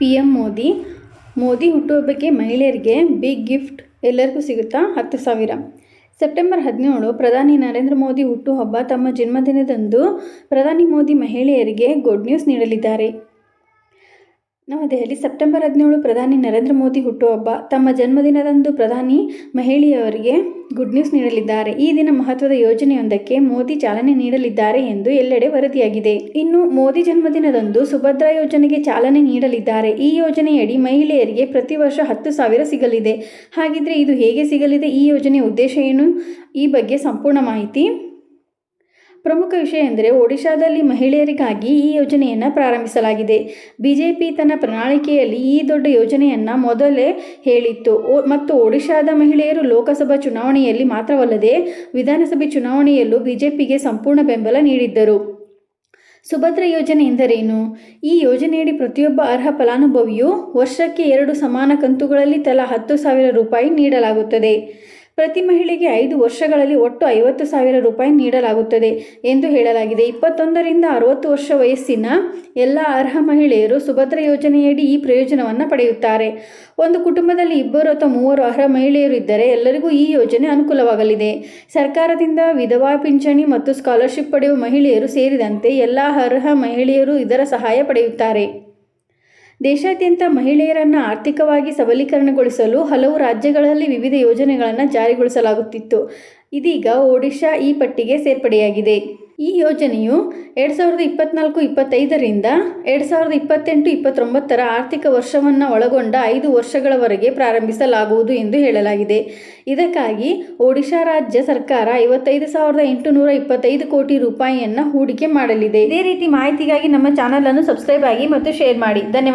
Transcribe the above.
P M Modi. Modi ಹುಟ್ಟುಹಬ್ಬಕ್ಕೆ ಮಹಿಳೆಯರಿಗೆ big gift ಎಲ್ಲರಿಗೂ ಸಿಗುತ್ತಾ? ಹತ್ತು ಸಾವಿರ. ಸೆಪ್ಟೆಂಬರ್ ಹದಿನೇಳು, ಪ್ರಧಾನಿ ನರೇಂದ್ರ ಮೋದಿ ಹುಟ್ಟುಹಬ್ಬ ತಮ್ಮ ಜನ್ಮದಿನದಂದು ಪ್ರಧಾನಿ ಮೋದಿ ಮಹಿಳೆಯರಿಗೆ ಗುಡ್ ನ್ಯೂಸ್ ನೀಡಲಿದ್ದಾರೆ. ನವದೆಹಲಿ ಸೆಪ್ಟೆಂಬರ್ ಹದಿನೇಳು ಪ್ರಧಾನಿ ನರೇಂದ್ರ ಮೋದಿ ಹುಟ್ಟುಹಬ್ಬ ತಮ್ಮ ಜನ್ಮದಿನದಂದು ಪ್ರಧಾನಿ ಮಹಿಳೆಯವರಿಗೆ ಗುಡ್ ನ್ಯೂಸ್ ನೀಡಲಿದ್ದಾರೆ. ಈ ದಿನ ಮಹತ್ವದ ಯೋಜನೆಯೊಂದಕ್ಕೆ ಮೋದಿ ಚಾಲನೆ ನೀಡಲಿದ್ದಾರೆ ಎಂದು ಎಲ್ಲೆಡೆ ವರದಿಯಾಗಿದೆ. ಇನ್ನು ಮೋದಿ ಜನ್ಮದಿನದಂದು ಸುಭದ್ರಾ ಯೋಜನೆಗೆ ಚಾಲನೆ ನೀಡಲಿದ್ದಾರೆ. ಈ ಯೋಜನೆಯಡಿ ಮಹಿಳೆಯರಿಗೆ ಪ್ರತಿ ವರ್ಷ ಹತ್ತು ಸಾವಿರ ಸಿಗಲಿದೆ. ಹಾಗಿದ್ರೆ ಇದು ಹೇಗೆ ಸಿಗಲಿದೆ? ಈ ಯೋಜನೆಯ ಉದ್ದೇಶ ಏನು? ಈ ಬಗ್ಗೆ ಸಂಪೂರ್ಣ ಮಾಹಿತಿ ಪ್ರಮುಖ ವಿಷಯ ಎಂದರೆ ಒಡಿಶಾದಲ್ಲಿ ಮಹಿಳೆಯರಿಗಾಗಿ ಈ ಯೋಜನೆಯನ್ನು ಪ್ರಾರಂಭಿಸಲಾಗಿದೆ. ಬಿಜೆಪಿ ತನ್ನ ಪ್ರಣಾಳಿಕೆಯಲ್ಲಿ ಈ ದೊಡ್ಡ ಯೋಜನೆಯನ್ನು ಮೊದಲೇ ಹೇಳಿತ್ತು. ಮತ್ತು ಒಡಿಶಾದ ಮಹಿಳೆಯರು ಲೋಕಸಭಾ ಚುನಾವಣೆಯಲ್ಲಿ ಮಾತ್ರವಲ್ಲದೆ ವಿಧಾನಸಭೆ ಚುನಾವಣೆಯಲ್ಲೂ ಬಿಜೆಪಿಗೆ ಸಂಪೂರ್ಣ ಬೆಂಬಲ ನೀಡಿದ್ದರು. ಸುಭದ್ರ ಯೋಜನೆ ಎಂದರೇನು? ಈ ಯೋಜನೆಯಡಿ ಪ್ರತಿಯೊಬ್ಬ ಅರ್ಹ ಫಲಾನುಭವಿಯು ವರ್ಷಕ್ಕೆ ಎರಡು ಸಮಾನ ಕಂತುಗಳಲ್ಲಿ ತಲಾ ಹತ್ತು ಸಾವಿರ ರೂಪಾಯಿ ನೀಡಲಾಗುತ್ತದೆ. ಪ್ರತಿ ಮಹಿಳೆಗೆ ಐದು ವರ್ಷಗಳಲ್ಲಿ ಒಟ್ಟು ಐವತ್ತು ಸಾವಿರ ರೂಪಾಯಿ ನೀಡಲಾಗುತ್ತದೆ ಎಂದು ಹೇಳಲಾಗಿದೆ. ಇಪ್ಪತ್ತೊಂದರಿಂದ ಅರವತ್ತು ವರ್ಷ ವಯಸ್ಸಿನ ಎಲ್ಲ ಅರ್ಹ ಮಹಿಳೆಯರು ಸುಭದ್ರ ಯೋಜನೆಯಡಿ ಈ ಪ್ರಯೋಜನವನ್ನು ಪಡೆಯುತ್ತಾರೆ. ಒಂದು ಕುಟುಂಬದಲ್ಲಿ ಇಬ್ಬರು ಅಥವಾ ಮೂವರು ಅರ್ಹ ಮಹಿಳೆಯರು ಇದ್ದರೆ ಎಲ್ಲರಿಗೂ ಈ ಯೋಜನೆ ಅನುಕೂಲವಾಗಲಿದೆ. ಸರ್ಕಾರದಿಂದ ವಿಧವಾ ಪಿಂಚಣಿ ಮತ್ತು ಸ್ಕಾಲರ್ಶಿಪ್ ಪಡೆಯುವ ಮಹಿಳೆಯರು ಸೇರಿದಂತೆ ಎಲ್ಲ ಅರ್ಹ ಮಹಿಳೆಯರು ಇದರ ಸಹಾಯ ಪಡೆಯುತ್ತಾರೆ. ದೇಶಾದ್ಯಂತ ಮಹಿಳೆಯರನ್ನು ಆರ್ಥಿಕವಾಗಿ ಸಬಲೀಕರಣಗೊಳಿಸಲು ಹಲವು ರಾಜ್ಯಗಳಲ್ಲಿ ವಿವಿಧ ಯೋಜನೆಗಳನ್ನು ಜಾರಿಗೊಳಿಸಲಾಗುತ್ತಿತ್ತು. ಇದೀಗ ಒಡಿಶಾ ಈ ಪಟ್ಟಿಗೆ ಸೇರ್ಪಡೆಯಾಗಿದೆ. ಈ ಯೋಜನೆಯು ಎರಡು ಸಾವಿರದ ಇಪ್ಪತ್ನಾಲ್ಕು ಇಪ್ಪತ್ತೈದರಿಂದ ಎರಡು ಸಾವಿರದ ಇಪ್ಪತ್ತೆಂಟು ಇಪ್ಪತ್ತೊಂಬತ್ತರ ಆರ್ಥಿಕ ವರ್ಷವನ್ನು ಒಳಗೊಂಡ ಐದು ವರ್ಷಗಳವರೆಗೆ ಪ್ರಾರಂಭಿಸಲಾಗುವುದು ಎಂದು ಹೇಳಲಾಗಿದೆ. ಇದಕ್ಕಾಗಿ ಒಡಿಶಾ ರಾಜ್ಯ ಸರ್ಕಾರ ಐವತ್ತೈದು ಸಾವಿರದ ಎಂಟುನೂರ ಇಪ್ಪತ್ತೈದು ಕೋಟಿ ರೂಪಾಯಿಯನ್ನು ಹೂಡಿಕೆ ಮಾಡಲಿದೆ. ಇದೇ ರೀತಿ ಮಾಹಿತಿಗಾಗಿ ನಮ್ಮ ಚಾನಲನ್ನು ಸಬ್ಸ್ಕ್ರೈಬ್ ಆಗಿ ಮತ್ತು ಶೇರ್ ಮಾಡಿ. ಧನ್ಯವಾದ.